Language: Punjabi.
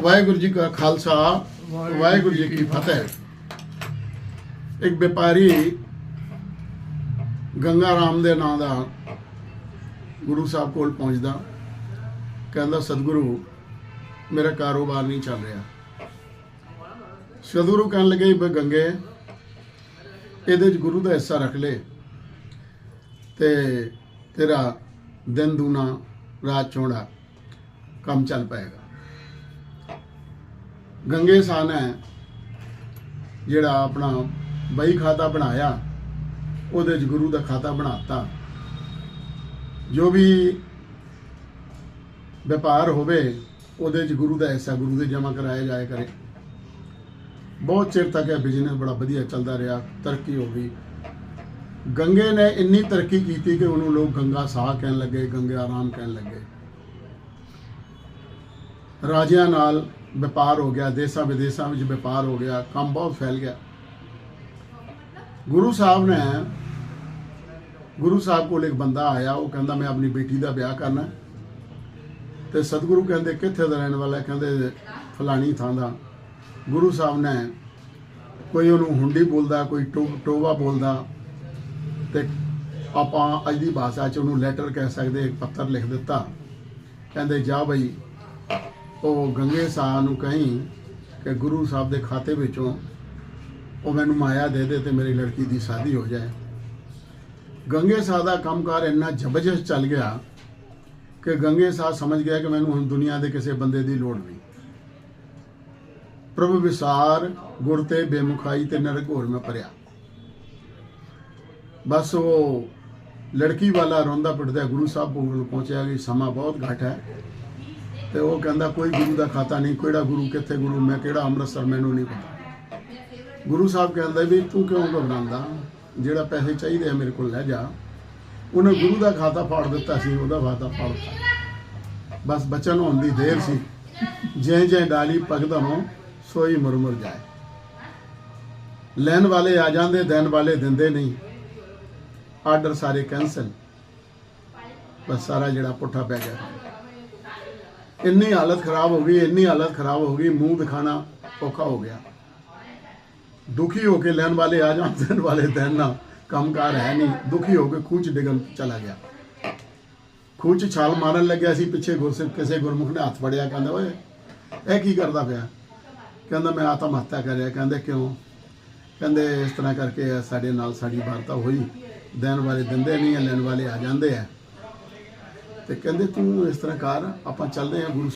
ਵਾਹਿਗੁਰੂ ਜੀ ਕਾ ਖਾਲਸਾ ਵਾਹਿਗੁਰੂ ਜੀ ਕੀ ਫਤਿਹ। ਇੱਕ ਵਪਾਰੀ ਗੰਗਾ ਰਾਮ ਦੇ ਨਾਂ ਦਾ ਗੁਰੂ ਸਾਹਿਬ ਕੋਲ ਪਹੁੰਚਦਾ। ਕਹਿੰਦਾ ਸਤਿਗੁਰੂ ਮੇਰਾ ਕਾਰੋਬਾਰ ਨਹੀਂ ਚੱਲ ਰਿਹਾ। ਸਤਿਗੁਰੂ ਕਹਿਣ ਲੱਗੇ ਵੀ ਗੰਗੇ ਇਹਦੇ ਚ ਗੁਰੂ ਦਾ ਹਿੱਸਾ ਰੱਖ ਲੈ ਤੇ ਤੇਰਾ ਦਿਨ ਦੂਣਾ ਰਾਤ ਚੌੜਾ ਕੰਮ ਚੱਲ ਪਏਗਾ। ਗੰਗੇ ਸਾਹ ਨੇ ਜਿਹੜਾ ਆਪਣਾ ਬਈ ਖਾਤਾ ਬਣਾਇਆ, ਉਹਦੇ ਚ ਗੁਰੂ ਦਾ ਖਾਤਾ ਬਣਾਤਾ। ਜੋ ਵੀ ਵਪਾਰ ਹੋਵੇ, ਉਹਦੇ ਚ ਗੁਰੂ ਦਾ ਹਿੱਸਾ ਗੁਰੂ ਦੇ ਜਮ੍ਹਾਂ ਕਰਾਇਆ ਜਾਇਆ ਕਰੇ। ਬਹੁਤ ਚਿਰ ਤੱਕ ਇਹ ਬਿਜ਼ਨਸ ਬੜਾ ਵਧੀਆ ਚੱਲਦਾ ਰਿਹਾ, ਤਰੱਕੀ ਹੋ ਗਈ। ਗੰਗੇ ਨੇ ਇੰਨੀ ਤਰੱਕੀ ਕੀਤੀ ਕਿ ਉਹਨੂੰ ਲੋਕ ਗੰਗਾ ਸਾਹ ਕਹਿਣ ਲੱਗੇ, ਗੰਗੇ ਆਰਾਮ ਕਹਿਣ ਲੱਗੇ। ਰਾਜਿਆਂ ਨਾਲ ਵਪਾਰ ਹੋ ਗਿਆ, ਦੇਸਾਂ ਵਿਦੇਸਾਂ ਵਿੱਚ ਵਪਾਰ ਹੋ ਗਿਆ, ਕੰਮ ਬਹੁਤ ਫੈਲ ਗਿਆ। ਗੁਰੂ ਸਾਹਿਬ ਨੇ, ਗੁਰੂ ਸਾਹਿਬ ਕੋਲ ਇੱਕ ਬੰਦਾ ਆਇਆ, ਉਹ ਕਹਿੰਦਾ, ਮੈਂ ਆਪਣੀ ਬੇਟੀ ਦਾ ਵਿਆਹ ਕਰਨਾ ਹੈ। ਤੇ ਸਤਿਗੁਰੂ ਕਹਿੰਦੇ, ਕਿੱਥੇ ਦਾ ਰਹਿਣ ਵਾਲਾ ਕਹਿੰਦੇ, ਫਲਾਣੀ ਥਾਂ ਦਾ। ਗੁਰੂ ਸਾਹਿਬ ਨੇ ਕੋਈ ਉਹਨੂੰ ਹੁੰਡੀ ਬੋਲਦਾ, ਕੋਈ ਟੋ- ਟੋਵਾ ਬੋਲਦਾ ਤੇ ਆਪਾਂ ਅੱਜ ਦੀ ਭਾਸ਼ਾ 'ਚ ਉਹਨੂੰ ਲੈਟਰ ਕਹਿ ਸਕਦੇ, ਇੱਕ ਪੱਤਰ ਲਿਖ ਦਿੱਤਾ। ਕਹਿੰਦੇ, ਜਾ ਬਈ ਉਹ ਗੰਗੇ ਸਾਹ ਨੂੰ ਕਹੀਂ ਕਿ ਗੁਰੂ ਸਾਹਿਬ ਦੇ ਖਾਤੇ ਵਿੱਚੋਂ ਉਹ ਮੈਨੂੰ ਮਾਇਆ ਦੇ ਦੇ ਤੇ ਮੇਰੀ ਲੜਕੀ ਦੀ ਸ਼ਾਦੀ ਹੋ ਜਾਏ। ਗੰਗੇ ਸਾਹਿਬ ਦਾ ਕੰਮਕਾਰ ਇੰਨਾ ਜ਼ਬਰਦਸਤ ਚੱਲ ਗਿਆ ਕਿ ਗੰਗੇ ਸਾਹਿਬ ਸਮਝ ਗਿਆ ਕਿ ਮੈਨੂੰ ਹੁਣ ਦੁਨੀਆ ਦੇ ਕਿਸੇ ਬੰਦੇ ਦੀ ਲੋੜ ਨਹੀਂ। ਪ੍ਰਭ ਵਿਸਾਰ, ਗੁਰ ਤੇ ਬੇਮੁਖਾਈ ਤੇ ਨਰਕ ਹੋਰ ਮੈਂ ਭਰਿਆ। ਬਸ ਉਹ ਲੜਕੀ ਵਾਲਾ ਰੋਂਦਾ ਪਿੱਟਦਾ ਗੁਰੂ ਸਾਹਿਬ ਕੋਲ ਪਹੁੰਚਿਆ ਕਿ ਸਮਾਂ ਬਹੁਤ ਘੱਟ ਹੈ। ਤੇ ਉਹ ਕਹਿੰਦਾ ਕੋਈ ਗੁਰੂ ਦਾ ਖਾਤਾ ਨਹੀਂ, ਕਿਹੜਾ ਗੁਰੂ, ਕਿੱਥੇ ਗੁਰੂ? ਮੈਂ ਕਿਹੜਾ ਅੰਮ੍ਰਿਤਸਰ, ਮੈਨੂੰ ਨਹੀਂ ਪਤਾ। ਗੁਰੂ ਸਾਹਿਬ ਕਹਿੰਦਾ ਵੀ ਤੂੰ ਕਿਉਂ ਘਬਰਾਉਂਦਾ? ਜਿਹੜਾ ਪੈਸੇ ਚਾਹੀਦੇ ਆ ਮੇਰੇ ਕੋਲ ਲੈ ਜਾ। ਉਹਨੇ ਗੁਰੂ ਦਾ ਖਾਤਾ ਫਾੜ ਦਿੱਤਾ ਸੀ, ਉਹਦਾ ਖਾਤਾ ਫਾੜਤਾ ਬਸ ਬਚਨ ਹੋਣ ਦੀ ਦੇਰ ਸੀ। ਜੈ ਜੈ ਡਾਲੀ ਪਗਦਾ ਹੋ ਸੋਈ ਮੁਰਮੁਰ ਜਾਏ। ਲੈਣ ਵਾਲੇ ਆ ਜਾਂਦੇ, ਦੇਣ ਵਾਲੇ ਦਿੰਦੇ ਨਹੀਂ। ਆਰਡਰ ਸਾਰੇ ਕੈਨਸਲ ਬਸ ਸਾਰਾ ਜਿਹੜਾ ਪੁੱਠਾ ਪੈ ਗਿਆ। ਇੰਨੀ ਹਾਲਤ ਖਰਾਬ ਹੋ ਗਈ, ਇੰਨੀ ਹਾਲਤ ਖਰਾਬ ਹੋ ਗਈ, ਮੂੰਹ ਦਿਖਾਣਾ ਔਖਾ ਹੋ ਗਿਆ। ਦੁਖੀ ਹੋ ਕੇ ਲੈਣ ਵਾਲੇ ਆ ਜਾਣ, ਦੇਣ ਵਾਲੇ ਦੇਣ ਨਾ, ਕੰਮਕਾਰ ਹੈ ਨਹੀਂ, ਦੁਖੀ ਹੋ ਕੇ ਖੂਚ ਡਿਗਣ ਚਲਾ ਗਿਆ। ਖੂਚ ਛਾਲ ਮਾਰਨ ਲੱਗਿਆ ਸੀ, ਪਿੱਛੇ ਗੁਰਸਿੱਖ ਕਿਸੇ ਗੁਰਮੁਖ ਨੇ ਹੱਥ ਫੜਿਆ, ਕਹਿੰਦਾ, ਓਏ, ਇਹ ਕੀ ਕਰਦਾ ਪਿਆ? ਕਹਿੰਦਾ, ਮੈਂ ਆਤਮ ਹੱਤਿਆ ਕਰਿਆ ਕਹਿੰਦੇ, ਕਿਉਂ? ਕਹਿੰਦੇ, ਇਸ ਤਰ੍ਹਾਂ ਕਰਕੇ ਸਾਡੇ ਨਾਲ ਸਾਡੀ ਵਾਰਤਾ ਹੋਈ। ਦੇਣ ਵਾਲੇ ਦਿੰਦੇ ਨਹੀਂ ਆ ਲੈਣ ਵਾਲੇ ਆ ਜਾਂਦੇ ਆ। ਤੇ ਕਹਿੰਦੇ ਤੂੰ ਇਸ ਤਰ੍ਹਾਂ ਕਰ ਆਪਾਂ ਚੱਲਦੇ ਹਾਂ ਗੁਰੂ